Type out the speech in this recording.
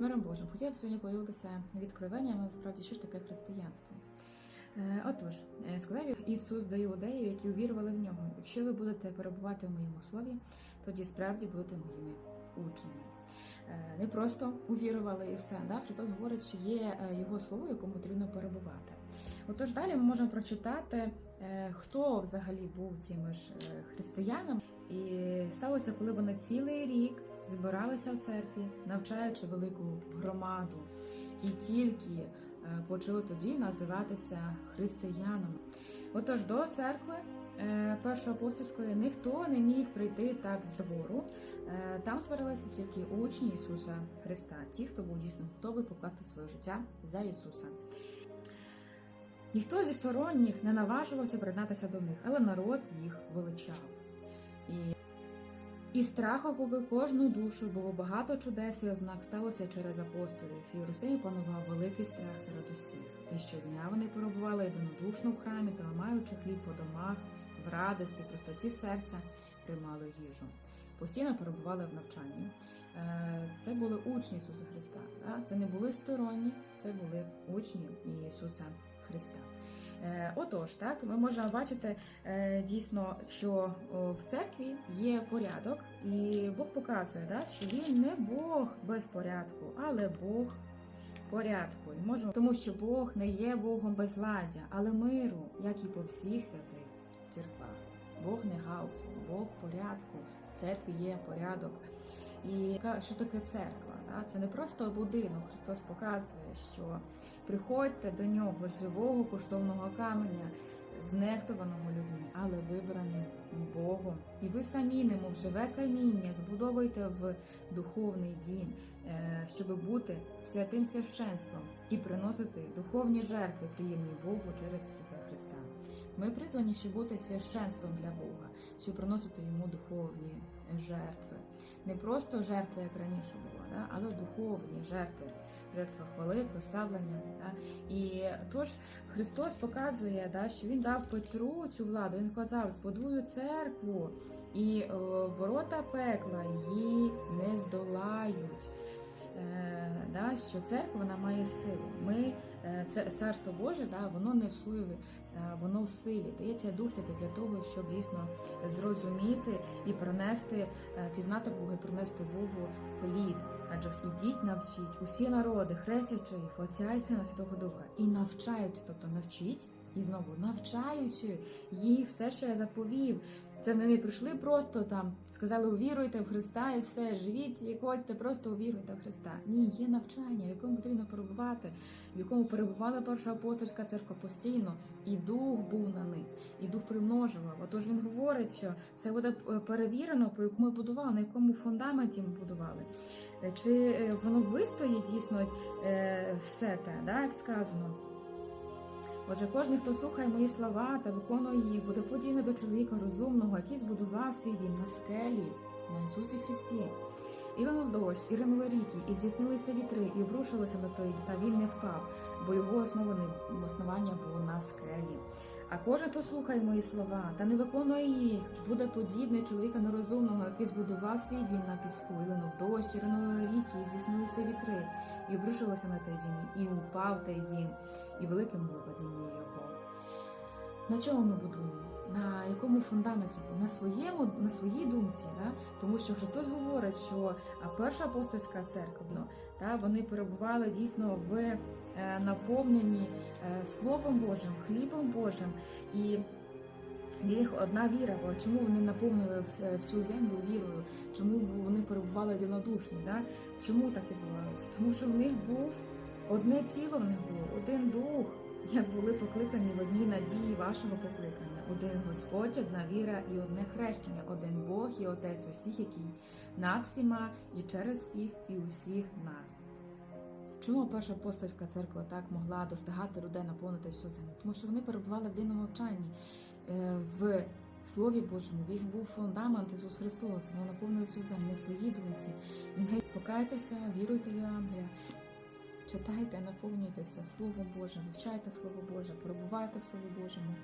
З миром Божим. Хотіла б сьогодні поділитися відкровенням, насправді, що ж таке християнство. Е, Отож, е, сказав Ісус до іудеїв, які увірували в нього. Якщо ви будете перебувати в моєму слові, тоді справді будете моїми учнями. Е, Не просто увірували і все. Да? Христос говорить, що є його слово, якому потрібно перебувати. Отож, далі ми можемо прочитати, хто взагалі був цими ж християнами. І сталося, коли вони цілий рік збиралися в церкві, навчаючи велику громаду, і тільки е, почали тоді називатися християнами. Отож, до церкви е, першої апостольської ніхто не міг прийти так з двору. Е, Там збиралися тільки учні Ісуса Христа, ті, хто був дійсно готовий покласти своє життя за Ісуса. Ніхто зі сторонніх не наважувався приєднатися до них, але народ їх величав. І, і страх охопив кожну душу, бо багато чудес і ознак сталося через апостолів. В Єрусалимі панував великий страх серед усіх. І щодня вони перебували єдинодушно в храмі та ламаючи хліб по домах, в радості, простоті серця приймали їжу. Постійно перебували в навчанні. Е, Це були учні Ісуса Христа. Це не були сторонні, це були учні Ісуса Христа. Е, Отож, так ми можемо бачити е, дійсно, що в церкві є порядок, і Бог показує, да, що він не Бог без порядку, але Бог порядку. І можемо, тому що Бог не є Богом безладдя, але миру, як і по всіх святих церквах. Бог не хаос, Бог порядку. В церкві є порядок. І що таке церква? Це не просто будинок. Христос показує, що приходьте до нього живого коштовного каменя, знехтованого людьми, але вибраним Богом. І ви самі, немов живе каміння, збудовуйте в духовний дім, е, щоб бути святим священством і приносити духовні жертви, приємні Богу через Ісуса Христа. Ми призвані, щоб бути священством для Бога, щоб приносити йому духовні жертви. Не просто жертви, як раніше було, да? але духовні жертви, жертва хвали, прославлення. Да? І тож Христос показує, да, що Він дав Петру цю владу. Він казав, збудую церкву, і о, ворота пекла її не здолають. Е, да, що церква вона має силу. Ми е, царство Боже, да, воно не в слові, воно в силі. Дається Дух Святий для того, щоб дійсно зрозуміти і принести, е, пізнати Бога і принести Богу плід. Адже ідіть, навчіть усі народи, хрестячи їх, Отця і Сина Святого Духа, і навчаючи, тобто навчіть. І знову навчаючи їх все, що я заповів. Це вони не прийшли просто там, сказали, увіруйте в Христа і все, живіть, як хочете, просто увіруйте в Христа. Ні, є навчання, в якому потрібно перебувати, в якому перебувала перша апостольська церква постійно, і дух був на них, і дух примножував. Отож він говорить, що це буде е, перевірено, по якому ми будували, на якому фундаменті ми будували. Е, Чи е, воно вистоїть дійсно все те, да, як сказано. Отже, кожен, хто слухає мої слова та виконує їх, буде подібний до чоловіка розумного, який збудував свій дім на скелі, на Ісусі Христі. І линув дощ, і ринули ріки, і здійснилися вітри, і обрушилися на той, та він не впав, бо його основане основання було на скелі. А кожен, хто слухає мої слова та не виконує їх, буде подібний чоловіка нерозумного, який збудував свій дім на піску, і линув дощ, ринули ріки, і здійснилися вітри, і обрушилося на той дім, і упав той дім, і великим було падіння його. На чому ми будуємо? На якому фундаменті? На своєму, на своїй думці, да? тому що Христос говорить, що перша апостольська церква, ну, та, вони перебували дійсно в е, наповненні е, Словом Божим, хлібом Божим, і їх одна віра, бо чому вони наповнили всю землю вірою, чому вони перебували єдинодушні, да? чому так відбувалося? Тому що в них був одне ціло, в них було, один дух, як були покликані в одній надії вашого покликання. Один Господь, одна віра і одне хрещення, один Бог і Отець усіх, який над всіма і через всіх і усіх нас. Чому перша апостольська церква так могла достигати людей наповнити всю землю? Тому що вони перебували в дивному мовчанні, е, в Слові Божому, в їх був фундамент Ісус Христос, вони наповнили всю землю в своїй думці. І нехай покайтеся, віруйте в Євангелія, читайте, наповнюйтеся Словом Божим, вивчайте Слово Боже, перебувайте в Слові Божому.